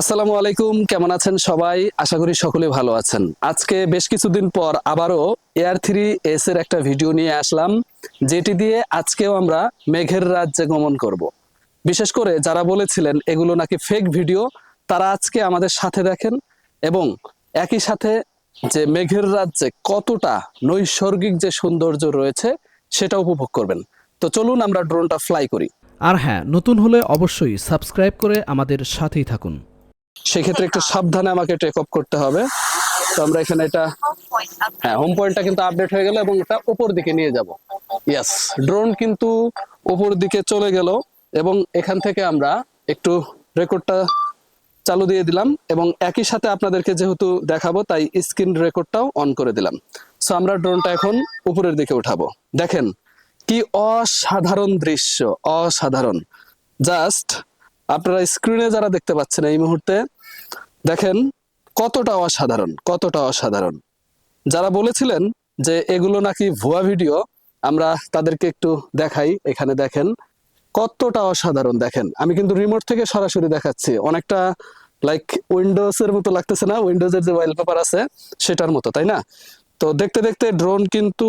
আসসালামু আলাইকুম, কেমন আছেন সবাই? আশা করি সকলে ভালো আছেন। আজকে বেশ কিছুদিন পর আবারও এয়ার থ্রি এস এর একটা ভিডিও নিয়ে আসলাম, যেটি দিয়ে আজকেও আমরা মেঘের রাজ্যে গমন করব। বিশেষ করে যারা বলেছিলেন এগুলো নাকি ফেক ভিডিও তারা আজকে আমাদের সাথে দেখেন এবং একই সাথে যে মেঘের রাজ্যে কতটা নৈসর্গিক যে সৌন্দর্য রয়েছে, সেটা উপভোগ করবেন। তো চলুন আমরা ড্রোনটা ফ্লাই করি। আর হ্যাঁ নতুন হলে অবশ্যই সাবস্ক্রাইব করে আমাদের সাথেই থাকুন। সেক্ষেত্রে একটু সাবধানে আমাকে টেক অফ করতে হবে। তো আমরা এখানে এটা হ্যাঁ হোম পয়েন্টটা কিন্তু আপডেট হয়ে গেল এবং এটা উপর দিকে নিয়ে যাব। ইয়াস ড্রোন কিন্তু উপর দিকে চলে গেল এবং এখান থেকে আমরা একটু রেকর্ডটা চালু দিয়ে দিলাম এবং একই সাথে আপনাদেরকে যেহেতু দেখাবো, তাই স্ক্রিন রেকর্ডটাও অন করে দিলাম। সো আমরা ড্রোনটা এখন উপরের দিকে উঠাবো। দেখেন, কি অসাধারণ দৃশ্য, অসাধারণ। জাস্ট আপনারা স্ক্রিনে যারা দেখতে পাচ্ছেন এই মুহূর্তে, দেখেন কতটা অসাধারণ কতটা অসাধারণ। যারা বলেছিলেন যে এগুলো নাকি ভুয়া ভিডিও, আমরা তাদেরকে একটু দেখাই। এখানে দেখেন কতটা অসাধারণ, দেখেন। আমি কিন্তু রিমোট থেকে সরাসরি দেখাচ্ছি। অনেকটা লাইক উইন্ডোজ এর মতো লাগতেছে না? উইন্ডোজ এর যে ওয়ালপেপার আছে, সেটার মতো, তাই না? তো দেখতে দেখতে ড্রোন কিন্তু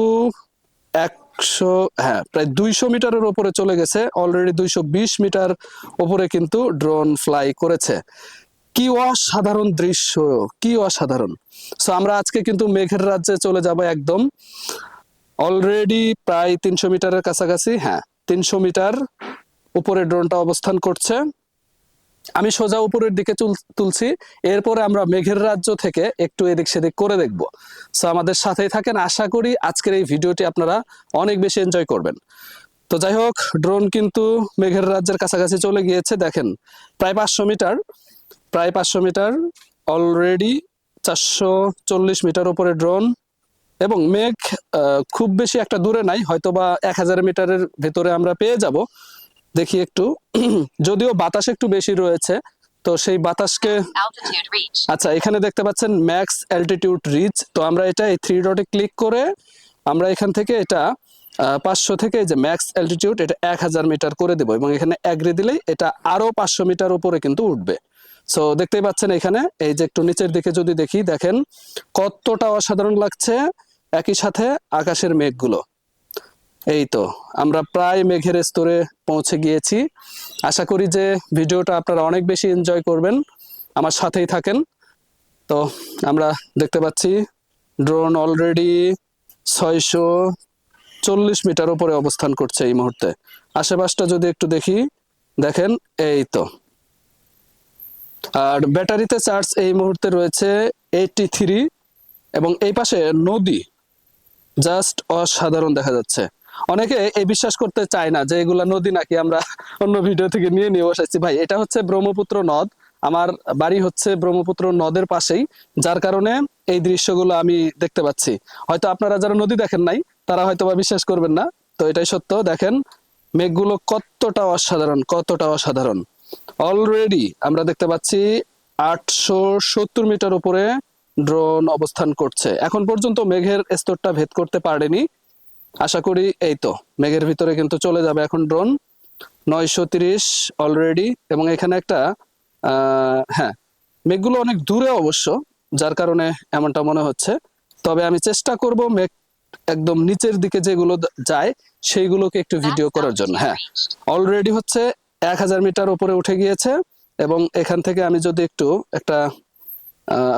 একশো হ্যাঁ প্রায় দুইশো মিটারের ওপরে চলে গেছে। অলরেডি দুইশো বিশ মিটার ওপরে কিন্তু ড্রোন ফ্লাই করেছে। কি অসাধারণ দৃশ্য, কি অসাধারণ। সো আমরা আজকে কিন্তু মেঘের রাজ্যে চলে যাব একদম। অলরেডি প্রায় তিনশো মিটারের কাছাকাছি হ্যাঁ তিনশো মিটার উপরে ড্রোনটা অবস্থান করছে। আমি সোজা উপরের দিকে তুল- তুলছি, এরপরে আমরা মেঘের রাজ্য থেকে একটু এদিক সেদিক করে দেখব। সো আমাদের সাথেই থাকেন। আশা করি আজকের এই ভিডিওটি আপনারা অনেক বেশি এনজয় করবেন। তো যাই হোক ড্রোন কিন্তু মেঘের রাজ্যের কাছাকাছি চলে গিয়েছে। দেখেন, প্রায় পাঁচশো মিটার, প্রায় পাঁচশো মিটার অলরেডি চারশো চল্লিশ মিটার উপরে ড্রোন এবং মেঘ খুব বেশি একটা দূরে নাই, হয়তোবা এক হাজার মিটারের ভেতরে আমরা পেয়ে যাব। দেখি একটু। যদিও বাতাস একটু বেশি রয়েছে তো সেই বাতাসকে আচ্ছা এখানে দেখতে পাচ্ছেন ম্যাক্স অ্যালটিটিউড রিচ তো আমরা এটা এই থ্রি ডটে ক্লিক করে আমরা এখান থেকে এটা পাঁচশো থেকে যে ম্যাক্স অ্যালটিটিউড এটা এক হাজার মিটার করে দেবো এবং এখানে অ্যাগ্রি দিলেই এটা আরও পাঁচশো মিটার উপরে কিন্তু উঠবে। সো দেখতেই পাচ্ছেন এখানে এই যে একটু নিচের দিকে যদি দেখি দেখেন কতটা অসাধারণ লাগছে। একই সাথে আকাশের মেঘগুলো। এই তো আমরা প্রায় মেঘের স্তরে পৌঁছে গিয়েছি। আশা করি যে ভিডিওটা আপনারা অনেক বেশি এনজয় করবেন। আমার সাথেই থাকেন। তো, আমরা দেখতে পাচ্ছি ড্রোন অলরেডি ছয়শো চল্লিশ মিটার উপরে অবস্থান করছে এই মুহূর্তে। আশেপাশটা যদি একটু দেখি, দেখেন এই তো আর ব্যাটারিতে চার্জ এই মুহূর্তে রয়েছে এইটি থ্রি এবং এই পাশে নদী জাস্ট অসাধারণ দেখা যাচ্ছে। অনেকে এই বিশ্বাস করতে চায় না যে এগুলা নদী নাকি আমরা অন্য ভিডিও থেকে নিয়ে নিয়ে বসেছি ভাই, এটা হচ্ছে ব্রহ্মপুত্র নদ। আমার বাড়ি হচ্ছে ব্রহ্মপুত্র নদের পাশেই, যার কারণে এই দৃশ্যগুলো আমি দেখতে পাচ্ছি। হয়তো আপনারা যারা নদী দেখেন নাই, তারা হয়তো বা বিশ্বাস করবেন না। তো এটাই সত্য। দেখেন, মেঘগুলো কতটা অসাধারণ কতটা অসাধারণ। অলরেডি আমরা দেখতে পাচ্ছি আটশো সত্তর মিটার উপরে ড্রোন অবস্থান করছে। এখন পর্যন্ত মেঘের স্তরটা ভেদ করতে পারেনি। আশা করি এই তো। মেঘের ভিতরে কিন্তু চলে যাবে এখন ড্রোন নয়শো তিরিশ অলরেডি এবং এখানে একটা হ্যাঁ মেঘগুলো অনেক দূরে অবশ্য, যার কারণে এমনটা মনে হচ্ছে। তবে আমি চেষ্টা করব মেঘ একদম নিচের দিকে যেগুলো যায়, সেইগুলোকে একটু ভিডিও করার জন্য। হ্যাঁ অলরেডি হচ্ছে এক হাজার মিটার উপরে উঠে গিয়েছে এবং এখান থেকে আমি যদি একটু একটা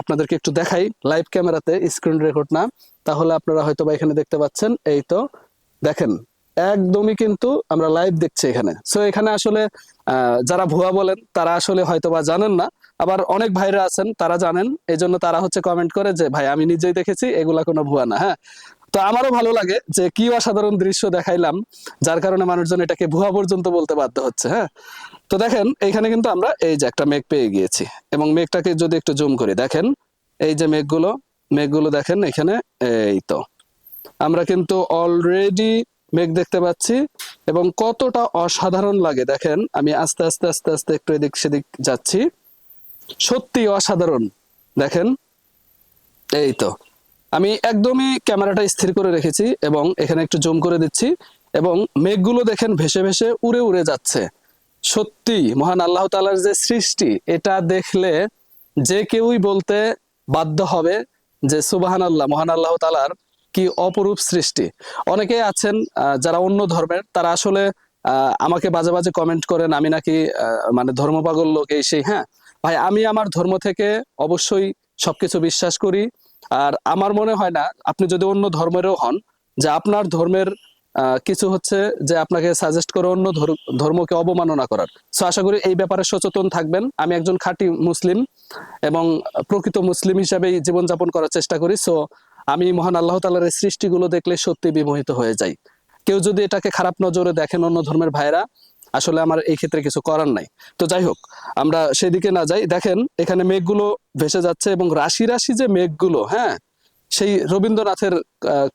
আপনাদেরকে একটু দেখাই। লাইভ ক্যামেরাতে স্ক্রিন রেকর্ড না। তাহলে আপনারা হয়তো এখানে দেখতে পাচ্ছেন, এই তো দেখেন, একদমই কিন্তু আমরা লাইভ দেখছি এখানে। সো এখানে আসলে যারা ভুয়া বলেন, তারা আসলে হয়তো বা জানেন না। আবার অনেক ভাইরা আছেন, তারা জানেন এই জন্য তারা হচ্ছে কমেন্ট করে যে, ভাই, আমি নিজেই দেখেছি, এগুলা কোনো ভুয়া না। হ্যাঁ? তো আমারও ভালো লাগে যে, কি অসাধারণ দৃশ্য দেখাইলাম, যার কারণে মানুষজন এটাকে ভুয়া পর্যন্ত বলতে বাধ্য হচ্ছে হ্যাঁ? তো দেখেন এইখানে কিন্তু আমরা এই যে একটা মেঘ পেয়ে গিয়েছি। এবং মেঘটাকে যদি একটু জুম করি, দেখেন, এই যে মেঘগুলো মেঘগুলো দেখেন এখানে, এই তো। আমরা কিন্তু অলরেডি মেঘ দেখতে পাচ্ছি এবং কতটা অসাধারণ লাগে। দেখেন, আমি আস্তে আস্তে আস্তে আস্তে একটু এদিক সেদিক যাচ্ছি। সত্যি অসাধারণ। দেখেন, এই তো। আমি একদমই ক্যামেরাটা স্থির করে রেখেছি এবং এখানে একটু জুম করে দিচ্ছি এবং মেঘগুলো দেখেন ভেসে ভেসে উড়ে উড়ে যাচ্ছে। সত্যি, মহান আল্লাহ তালার যে সৃষ্টি, এটা দেখলে যে কেউই বলতে বাধ্য হবে যে সুবাহান আল্লাহ মহান আল্লাহ তালার কি অপরূপ সৃষ্টি। অনেকে আছেন যারা অন্য ধর্মের, তারা আসলে আমাকে বাজে বাজে কমেন্ট করেন, আমি নাকি মানে ধর্মপাগল লোক এই সেই হ্যাঁ? ভাই, আমি আমার ধর্ম থেকে অবশ্যই সবকিছু বিশ্বাস করি। আর আমার মনে হয় না, আপনি যদি অন্য ধর্মেরও হন, যে আপনার ধর্মের কিছু হচ্ছে যে আপনাকে সাজেস্ট করে অন্য ধর- ধর্মকে অবমাননা করার। সো আশা করি এই ব্যাপারে সচেতন থাকবেন। আমি একজন খাঁটি মুসলিম এবং প্রকৃত মুসলিম হিসাবেই জীবনযাপন করার চেষ্টা করি। সো আমি মহান আল্লাহ তালার সৃষ্টিগুলো দেখলে সত্যি বিমোহিত হয়ে যাই। কেউ যদি এটাকে খারাপ নজরে দেখেন অন্য ধর্মের ভাইরা আসলে আমার এই ক্ষেত্রে কিছু করার নাই। তো যাই হোক, আমরা সেদিকে না যাই। দেখেন, এখানে মেঘগুলো ভেসে যাচ্ছে এবং রাশি রাশি যে মেঘগুলো হ্যাঁ সেই রবীন্দ্রনাথের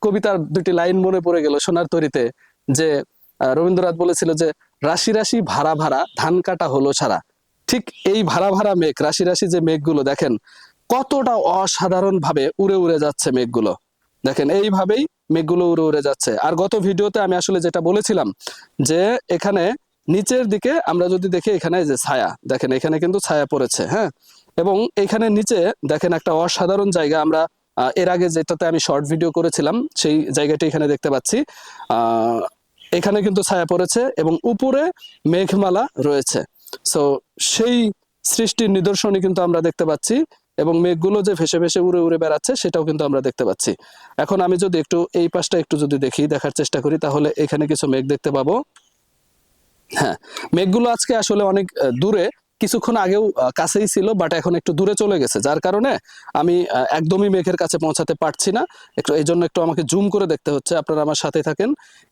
কবিতার দুটি লাইন মনে পড়ে গেল সোনার তরিতে, যে রবীন্দ্রনাথ বলেছিল যে, রাশি রাশি ভাড়া ভাড়া, ধান কাটা হলো ছাড়া ঠিক এই ভাড়া ভাড়া মেঘ, রাশি রাশি যে মেঘগুলো, দেখেন, কতটা অসাধারণ ভাবে উড়ে উড়ে যাচ্ছে মেঘগুলো। দেখেন, এইভাবেই মেঘগুলো উড়ে উড়ে যাচ্ছে। আর গত ভিডিওতে আমি আসলে যেটা বলেছিলাম, যে, এখানে নিচের দিকে আমরা যদি দেখি, এখানে যে ছায়া, দেখেন, এখানে কিন্তু ছায়া পড়েছে হ্যাঁ? এবং এখানে নিচে, দেখেন, একটা অসাধারণ জায়গা, আমরা এর আগে যেটাতে আমি শর্ট ভিডিও করেছিলাম, সেই জায়গাটি এখানে দেখতে পাচ্ছি। এখানে কিন্তু ছায়া পড়েছে এবং উপরে মেঘমালা রয়েছে। সো সেই সৃষ্টির নিদর্শনই কিন্তু আমরা দেখতে পাচ্ছি এবং মেঘগুলো যে ভেসে ভেসে উড়ে উড়ে বেড়াচ্ছে, সেটাও কিন্তু আমরা দেখতে পাচ্ছি। এখন আমি যদি একটু এই পাশটা একটু যদি দেখি, দেখার চেষ্টা করি, তাহলে এখানে কিছু মেঘ দেখতে পাবো। হ্যাঁ মেঘগুলো আজকে আসলে অনেক দূরে। কিছুক্ষণ আগেও কাছেই ছিল বাট এখন একটু দূরে চলে গেছে। যার কারণে আমি একদমই মেঘের কাছে পৌঁছাতে পারছি না। একটু, এই জন্য একটু আমাকে জুম করে দেখতে হচ্ছে। আপনারা আমার সাথে থাকেন।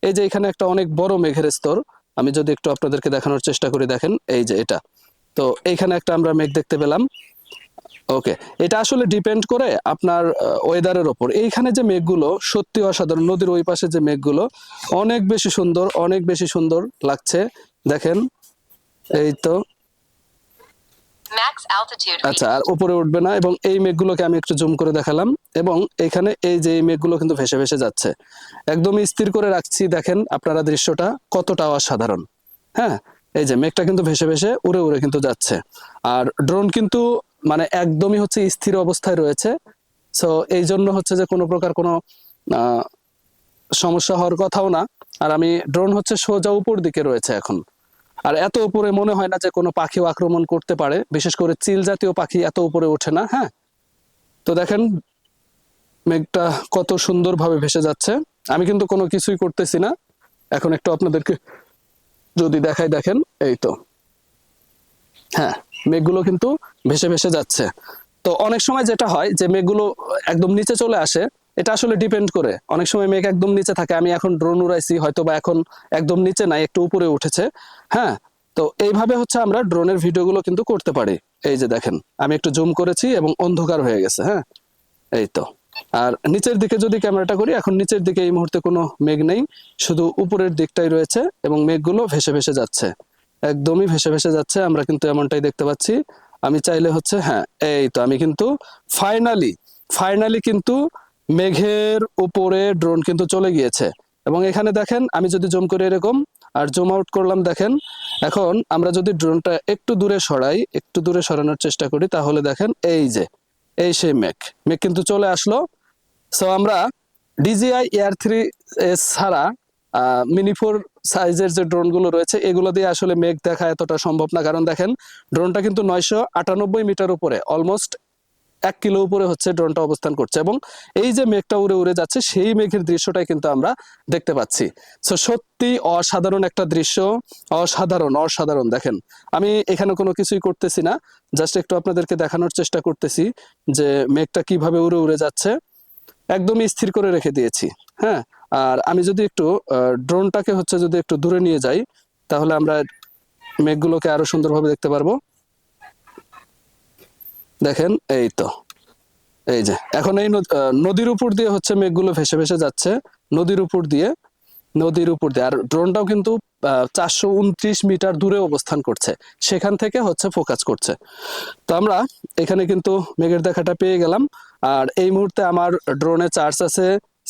এই যে এখানে একটা অনেক বড় মেঘের স্তর। আমি যদি একটু আপনাদেরকে দেখানোর চেষ্টা করি, দেখেন, এই যে এটা। তো এইখানে একটা আমরা মেঘ দেখতে পেলাম। ওকে, এটা আসলে ডিপেন্ড করে আপনার ওয়েদারের ওপর। এইখানে যে মেঘগুলো সত্যি অসাধারণ। নদীর ওই পাশে যে মেঘগুলো, অনেক বেশি সুন্দর, অনেক বেশি সুন্দর লাগছে। দেখেন, এই তো। আচ্ছা আর উপরে উঠবে না এবং এই মেঘগুলোকে আমি একটু জুম করে দেখালাম এবং এখানে এই যে এই মেঘগুলো কিন্তু ভেসে ভেসে যাচ্ছে। একদমই স্থির করে রাখছি দেখেন আপনারা দৃশ্যটা কতটা অসাধারণ। হ্যাঁ এই যে মেঘটা কিন্তু ভেসে ভেসে উড়ে উড়ে কিন্তু যাচ্ছে। আর ড্রোন কিন্তু মানে একদমই হচ্ছে স্থির অবস্থায় রয়েছে। সো এই জন্য হচ্ছে যে কোনো প্রকার কোনো সমস্যা হওয়ার কথাও না। আর আমি ড্রোন হচ্ছে সোজা উপর দিকে রয়েছে এখন। আর এত উপরে মনে হয় না যে কোনো পাখিও আক্রমণ করতে পারে। বিশেষ করে চিল জাতীয় পাখি এত উপরে ওঠে না হ্যাঁ? তো দেখেন, মেঘটা কত সুন্দরভাবে ভেসে যাচ্ছে। আমি কিন্তু কোনো কিছুই করতেছি না। এখন একটু আপনাদেরকে যদি দেখাই, দেখেন, এই তো। হ্যাঁ মেঘগুলো কিন্তু ভেসে ভেসে যাচ্ছে। তো অনেক সময় যেটা হয় যে মেঘগুলো একদম নিচে চলে আসে এটা আসলে ডিপেন্ড করে। অনেক সময় মেঘ একদম নিচে থাকে, আমি এখন ড্রোন উড়াইছি হয়তো বা এখন একদম নিচে নাই, একটু উপরে উঠেছে হ্যাঁ? তো এইভাবে হচ্ছে আমরা ড্রোনের ভিডিওগুলো কিন্তু করতে পারি। এই যে দেখেন, আমি একটু জুম করেছি এবং অন্ধকার হয়ে গেছে হ্যাঁ? এই তো। আর নিচের দিকে যদি ক্যামেরাটা করি, এখন নিচের দিকে এই মুহূর্তে কোনো মেঘ নেই, শুধু উপরের দিকটাই রয়েছে এবং মেঘগুলো ভেসে ভেসে যাচ্ছে। একদমই ভেসে ভেসে যাচ্ছে, আমরা কিন্তু এমনটাই দেখতে পাচ্ছি। আমি চাইলে হচ্ছে হ্যাঁ এই তো, আমি কিন্তু ফাইনালি ফাইনালি কিন্তু মেঘের উপরে ড্রোন কিন্তু চলে গিয়েছে। এবং এখানে দেখেন, আমি যদি জুম করি এরকম, আর জুম আউট করলাম, দেখেন, এখন আমরা যদি ড্রোনটা একটু দূরে সরাই, একটু দূরে সরানোর চেষ্টা করি, তাহলে দেখেন, এই যে, এই সেই মেঘ। মেঘ কিন্তু চলে আসলো। সো আমরা ডিজিআই এয়ার থ্রি এস ছাড়া মিনি ফোর সাইজের যে ড্রোনগুলো রয়েছে, এগুলো দিয়ে আসলে মেঘ দেখা এতটা সম্ভব না। কারণ দেখেন ড্রোনটা কিন্তু নয়শো আটানব্বই মিটার উপরে অলমোস্ট এক কিলো উপরে হচ্ছে ড্রোনটা অবস্থান করছে এবং এই যে মেঘটা উড়ে উড়ে যাচ্ছে, সেই মেঘের দৃশ্যটাই কিন্তু আমরা দেখতে পাচ্ছি। সো সত্যি অসাধারণ একটা দৃশ্য, অসাধারণ অসাধারণ। দেখেন, আমি এখানে কোনো কিছুই করতেছি না, জাস্ট একটু আপনাদেরকে দেখানোর চেষ্টা করতেছি যে মেঘটা কীভাবে উড়ে উড়ে যাচ্ছে। একদমই স্থির করে রেখে দিয়েছি হ্যাঁ? আর আমি যদি একটু ড্রোনটাকে হচ্ছে যদি একটু দূরে নিয়ে যাই, তাহলে আমরা মেঘগুলোকে আরও সুন্দরভাবে দেখতে পারব। দেখেন এই তো এই যে, এখন এই নদীর উপর দিয়ে হচ্ছে মেঘগুলো ভেসে ভেসে যাচ্ছে। নদীর উপর দিয়ে, নদীর উপর দিয়ে। আর ড্রোনটাও কিন্তু চারশো উনত্রিশ মিটার দূরে অবস্থান করছে। সেখান থেকে হচ্ছে ফোকাস করছে। তো আমরা এখানে কিন্তু মেঘের দেখাটা পেয়ে গেলাম। আর এই মুহূর্তে আমার ড্রোনে চার্জ আছে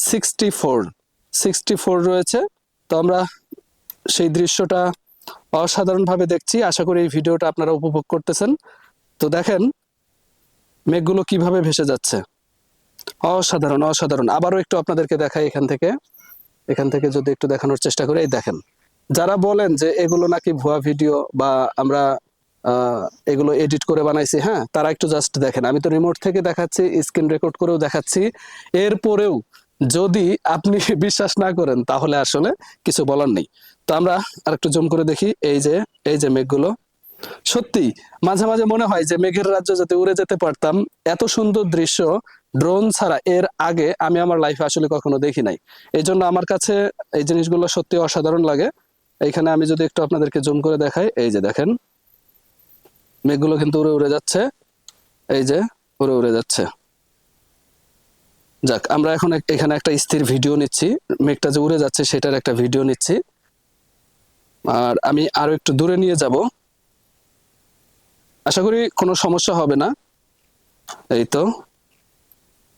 সিক্সটি ফোর। সিক্সটি ফোর রয়েছে। তো আমরা সেই দৃশ্যটা অসাধারণভাবে দেখছি। আশা করি এই ভিডিওটা আপনারা উপভোগ করতেছেন। তো দেখেন মেঘগুলো কীভাবে ভেসে যাচ্ছে? অসাধারণ অসাধারণ। আবারও একটু আপনাদেরকে দেখাই এখান থেকে। এখান থেকে যদি একটু দেখানোর চেষ্টা করি, এই দেখেন। যারা বলেন যে এগুলো নাকি ভুয়া ভিডিও বা আমরা এগুলো এডিট করে বানাইছি হ্যাঁ তারা একটু জাস্ট দেখেন। আমি তো রিমোট থেকে দেখাচ্ছি স্ক্রিন রেকর্ড করেও দেখাচ্ছি। এরপরেও যদি আপনি বিশ্বাস না করেন, তাহলে আসলে কিছু বলার নেই। তো আমরা আরেকটু জুম করে দেখি। এই যে এই যে মেঘগুলো। সত্যি, মাঝে মাঝে মনে হয় যে মেঘের রাজ্য যাতে উড়ে যেতে পারতাম, এত সুন্দর দৃশ্য ড্রোন ছাড়া এর আগে আমি আমার লাইফে আসলে কখনো দেখি নাই। এই জন্য আমার কাছে এই জিনিসগুলো সত্যি অসাধারণ লাগে। এইখানে আমি যদি একটু আপনাদেরকে জুম করে দেখাই, এই যে দেখেন। মেঘগুলো কিন্তু উড়ে উড়ে যাচ্ছে। এই যে উড়ে উড়ে যাচ্ছে। যাক, আমরা এখন এখানে একটা স্থির ভিডিও নিচ্ছি। মেঘটা যে উড়ে যাচ্ছে, সেটার একটা ভিডিও নিচ্ছি। আর আমি আরও একটু দূরে নিয়ে যাব। আশা করি কোনো সমস্যা হবে না। এই তো।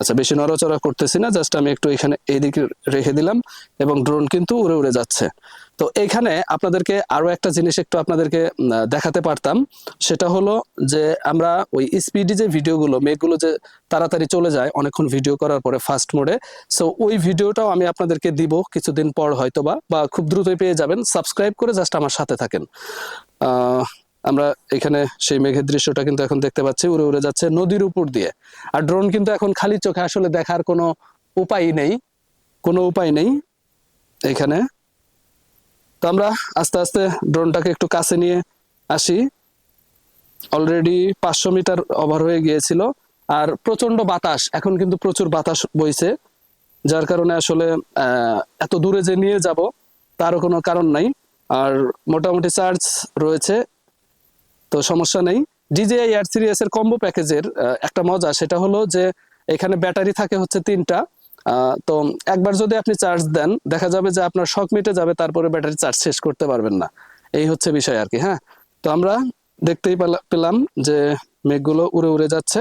আচ্ছা বেশি নড়াচড়া করতেছি না, জাস্ট আমি একটু এখানে এইদিকে রেখে দিলাম এবং ড্রোন কিন্তু উড়ে উড়ে যাচ্ছে। তো এখানে আপনাদেরকে আরও একটা জিনিস একটু আপনাদেরকে দেখাতে পারতাম। সেটা হলো যে আমরা ওই স্পিডি যে ভিডিওগুলো মেঘগুলো যে তাড়াতাড়ি চলে যায়, অনেকক্ষণ ভিডিও করার পরে ফাস্ট মোডে সো ওই ভিডিওটাও আমি আপনাদেরকে দিব কিছুদিন পর হয়তোবা, বা খুব দ্রুতই পেয়ে যাবেন। সাবস্ক্রাইব করে জাস্ট আমার সাথে থাকেন। আমরা এখানে সেই মেঘের দৃশ্যটা কিন্তু এখন দেখতে পাচ্ছি, উড়ে উড়ে যাচ্ছে নদীর উপর দিয়ে। আর ড্রোন কিন্তু এখন খালি চোখে আসলে দেখার কোনো উপায় নেই, কোনো উপায় নেই এখানে। তো আমরা আস্তে আস্তে ড্রোনটাকে একটু কাছে নিয়ে আসি। অলরেডি পাঁচশো মিটার ওভার হয়ে গিয়েছিল, আর প্রচণ্ড বাতাস, এখন কিন্তু প্রচুর বাতাস বইছে। যার কারণে আসলে এত দূরে যে নিয়ে যাব, তারও কোনো কারণ নাই। আর মোটামুটি চার্জ রয়েছে তো সমস্যা নেই। ডিজিআই আর সিরিয়াস এর কম্বো প্যাকেজের একটা মজা, সেটা হলো যে এখানে ব্যাটারি থাকে হচ্ছে তিনটা। তো একবার যদি আপনি চার্জ দেন, দেখা যাবে যে আপনার শক মিটে যাবে, তারপরে ব্যাটারি চার্জ শেষ করতে পারবেন না। এই হচ্ছে বিষয় আর কি হ্যাঁ? তো আমরা দেখতেই পেলাম যে মেঘগুলো উড়ে উড়ে যাচ্ছে,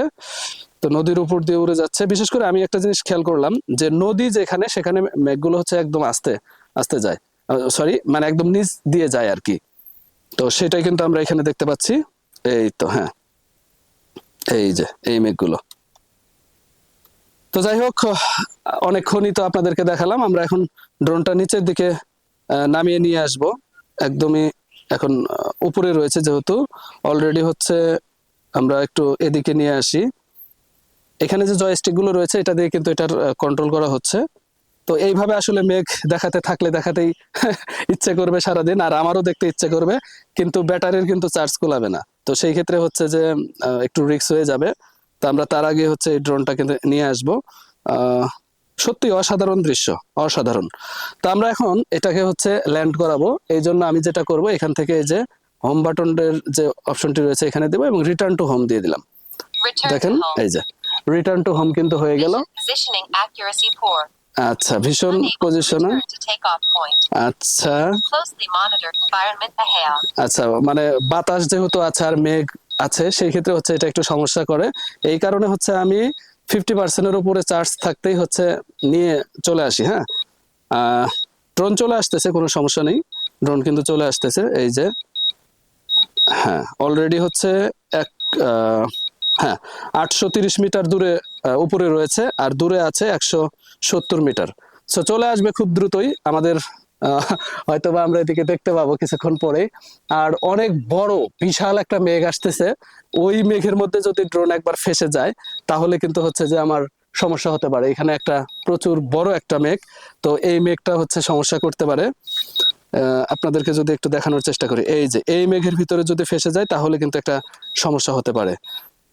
তো নদীর উপর দিয়ে উড়ে যাচ্ছে। বিশেষ করে আমি একটা জিনিস খেয়াল করলাম যে নদী যেখানে, সেখানে মেঘগুলো হচ্ছে একদম আস্তে আস্তে যায়। সরি মানে একদম নিচ দিয়ে যায় আর কি। তো সেটাই কিন্তু আমরা এখানে দেখতে পাচ্ছি। এই তো হ্যাঁ। এই যে, এই মেঘগুলো। তো যাই হোক, অনেকক্ষণই তো আপনাদেরকে দেখালাম। আমরা এখন ড্রোনটা নিচের দিকে নামিয়ে নিয়ে আসব। একদমই এখন উপরে রয়েছে যেহেতু। অলরেডি হচ্ছে, আমরা একটু এদিকে নিয়ে আসি। এখানে যে জয়স্টিকগুলো রয়েছে, এটা দিয়ে কিন্তু এটার কন্ট্রোল করা হচ্ছে। তো এইভাবে আসলে মেঘ দেখাতে থাকলে দেখাতেই ইচ্ছে করবে সারাদিন আর আমারও দেখতে ইচ্ছে করবে কিন্তু ব্যাটারির কিন্তু চার্জ কুলাবে না। তো সেই ক্ষেত্রে হচ্ছে যে একটু রিস্ক হয়ে যাবে। তো আমরা তার আগে হচ্ছে এই ড্রোনটা কিন্তু নিয়ে আসব। সত্যি অসাধারণ দৃশ্য অসাধারণ। তো আমরা এখন এটাকে হচ্ছে ল্যান্ড করাবো। এই জন্য আমি যেটা করব এখান থেকে এই যে হোম বাটনের যে অপশনটি রয়েছে এখানে দেবো এবং রিটার্ন টু হোম দিয়ে দিলাম। দেখেন এই যে রিটার্ন টু হোম কিন্তু হয়ে গেল. আচ্ছা ভীষণ পজিশনে. আচ্ছা. আচ্ছা মানে বাতাস যেহেতু আছে আর মেঘ আছে সেই ক্ষেত্রে হচ্ছে এটা একটু সমস্যা করে। এই কারণে হচ্ছে আমি ফিফটি পার্সেন্টের উপরে চার্জ থাকতেই হচ্ছে নিয়ে চলে আসি হ্যাঁ? ড্রোন চলে আসতেছে কোনো সমস্যা নেই। ড্রোন কিন্তু চলে আসতেছে এই যে। হ্যাঁ অলরেডি হচ্ছে এক হ্যাঁ আটশো তিরিশ মিটার দূরে উপরে রয়েছে আর দূরে আছে একশো সত্তর মিটার। সো চলে আসবে খুব দ্রুতই। আমাদের হয়তোবা আমরা এদিকে দেখতে পাবো কিছুক্ষণ পরে আর অনেক বড়, বিশাল একটা মেঘ আসতেছে। ওই মেঘের মধ্যে যদি ড্রোন একবার ফেসে যায়, তাহলে কিন্তু হচ্ছে যে আমার সমস্যা হতে পারে। এখানে একটা প্রচুর বড় একটা মেঘ। তো এই মেঘটা হচ্ছে সমস্যা করতে পারে। আপনাদেরকে যদি একটু দেখানোর চেষ্টা করি। এই যে, এই মেঘের ভিতরে যদি ফেসে যায়, তাহলে কিন্তু একটা সমস্যা হতে পারে।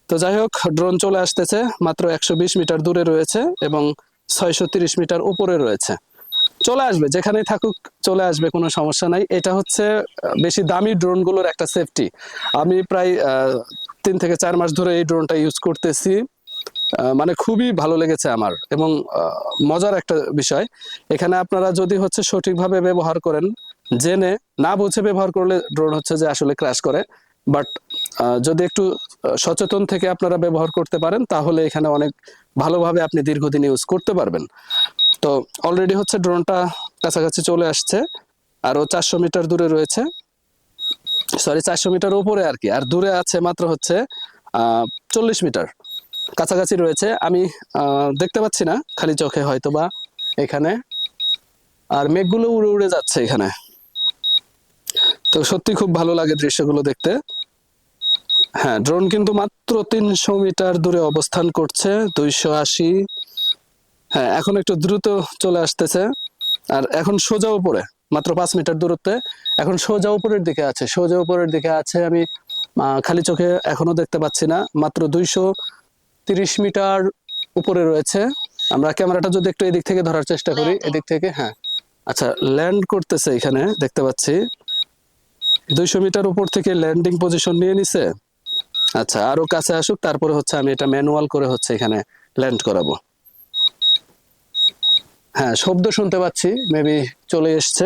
তো যাই হোক ড্রোন চলে আসতেছে। মাত্র একশো বিশ মিটার দূরে রয়েছে এবং ছয়শো মিটার উপরে রয়েছে। চলে আসবে, যেখানেই থাকুক চলে আসবে, কোনো সমস্যা নাই। এটা হচ্ছে বেশি দামি ড্রোনগুলোর একটা সেফটি আমি প্রায় তিন থেকে চার মাস ধরে এই ড্রোনটা ইউজ করতেছি। মানে খুবই ভালো লেগেছে আমার এবং মজার একটা বিষয়। এখানে আপনারা যদি হচ্ছে সঠিকভাবে ব্যবহার করেন, জেনে না বুঝে ব্যবহার করলে ড্রোন হচ্ছে যে আসলে ক্র্যাশ করে। বাট যদি একটু সচেতন থেকে আপনারা ব্যবহার করতে পারেন, তাহলে এখানে অনেক ভালোভাবে আপনি দীর্ঘদিন ইউজ করতে পারবেন। তো অলরেডি হচ্ছে ড্রোনটা কাছাকাছি চলে আসছে, আরও চারশো মিটার দূরে রয়েছে। সরি চারশো মিটার উপরে আর কি, আর দূরে আছে মাত্র হচ্ছে চল্লিশ মিটার। কাছাকাছি রয়েছে, আমি দেখতে পাচ্ছি না, খালি চোখে হয়তো বা এখানে। আর মেঘগুলো উড়ে উড়ে যাচ্ছে এখানে। তো সত্যি খুব ভালো লাগে দৃশ্যগুলো দেখতে। হ্যাঁ ড্রোন কিন্তু মাত্র তিনশো মিটার দূরে অবস্থান করছে দুইশো আশি। হ্যাঁ এখন একটু দ্রুত চলে আসতেছে। আর এখন সোজা উপরে মাত্র পাঁচ মিটার দূরত্বে। এখন সোজা উপরের দিকে আছে সোজা উপরের দিকে আছে আমি খালি চোখে এখনও দেখতে পাচ্ছি না। মাত্র দুইশো তিরিশ মিটার উপরে রয়েছে। আমরা ক্যামেরাটা যদি একটু এদিক থেকে ধরার চেষ্টা করি এদিক থেকে হ্যাঁ। আচ্ছা ল্যান্ড করতেছে এখানে দেখতে পাচ্ছি। দুইশো মিটার উপর থেকে ল্যান্ডিং পজিশন নিয়ে নিছে। আচ্ছা আরও কাছে আসুক, তারপরে হচ্ছে আমি এটা ম্যানুয়াল করে হচ্ছে এখানে ল্যান্ড করাবো। হ্যাঁ শব্দ শুনতে পাচ্ছি, মেবি চলে এসছে।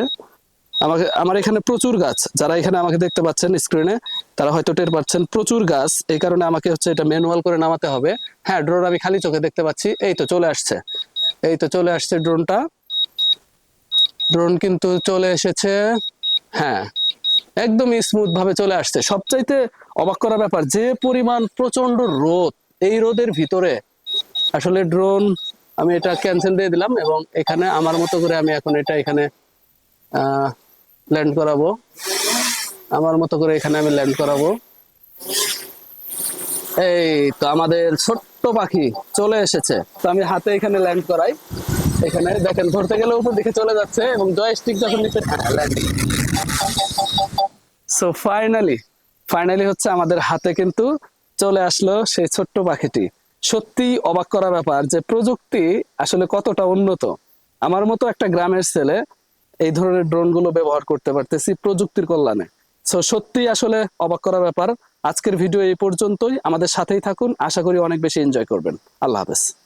আমাকে, আমার এখানে প্রচুর গাছ, যারা এখানে আমাকে দেখতে পাচ্ছেন স্ক্রিনে তারা হয়তো টের পাচ্ছেন, প্রচুর গাছ। এই কারণে আমাকে হচ্ছে এটা ম্যানুয়াল করে নামাতে হবে। হ্যাঁ ড্রোন আমি খালি চোখে দেখতে পাচ্ছি, এই তো চলে আসছে। এই তো চলে আসছে ড্রোনটা। ড্রোন কিন্তু চলে এসেছে হ্যাঁ। একদম স্মুথ ভাবে চলে আসছে। সবচাইতে অবাক করা ব্যাপার, যে পরিমাণ প্রচণ্ড রোদ এই রোদের ভিতরে। আসলে ড্রোন আমি এটা ক্যান্সেল দিয়ে দিলাম এবং এখানে আমার মতো করে আমি এখন এটা এখানে ল্যান্ড করাবো। আমার মতো করে এখানে আমি ল্যান্ড করাবো। এই তো আমাদের ছোট্ট পাখি চলে এসেছে। তো আমি হাতে এখানে ল্যান্ড করাই। এখানে দেখেন, ধরতে গেলে উপর দিকে চলে যাচ্ছে এবং জয়স্টিক যখন নিচে ল্যান্ডিং সো ফাইনালি ফাইনালি হচ্ছে আমাদের হাতে কিন্তু চলে আসলো সেই ছোট্ট পাখিটি। সত্যি অবাক করা ব্যাপার যে প্রযুক্তি আসলে কতটা উন্নত। আমার মতো একটা গ্রামের ছেলে এই ধরনের ড্রোনগুলো ব্যবহার করতে পারতেছি প্রযুক্তির কল্যাণে। সো সত্যি আসলে অবাক করা ব্যাপার। আজকের ভিডিও এই পর্যন্তই। আমাদের সাথেই থাকুন। আশা করি অনেক বেশি এনজয় করবেন। আল্লাহ হাফেজ।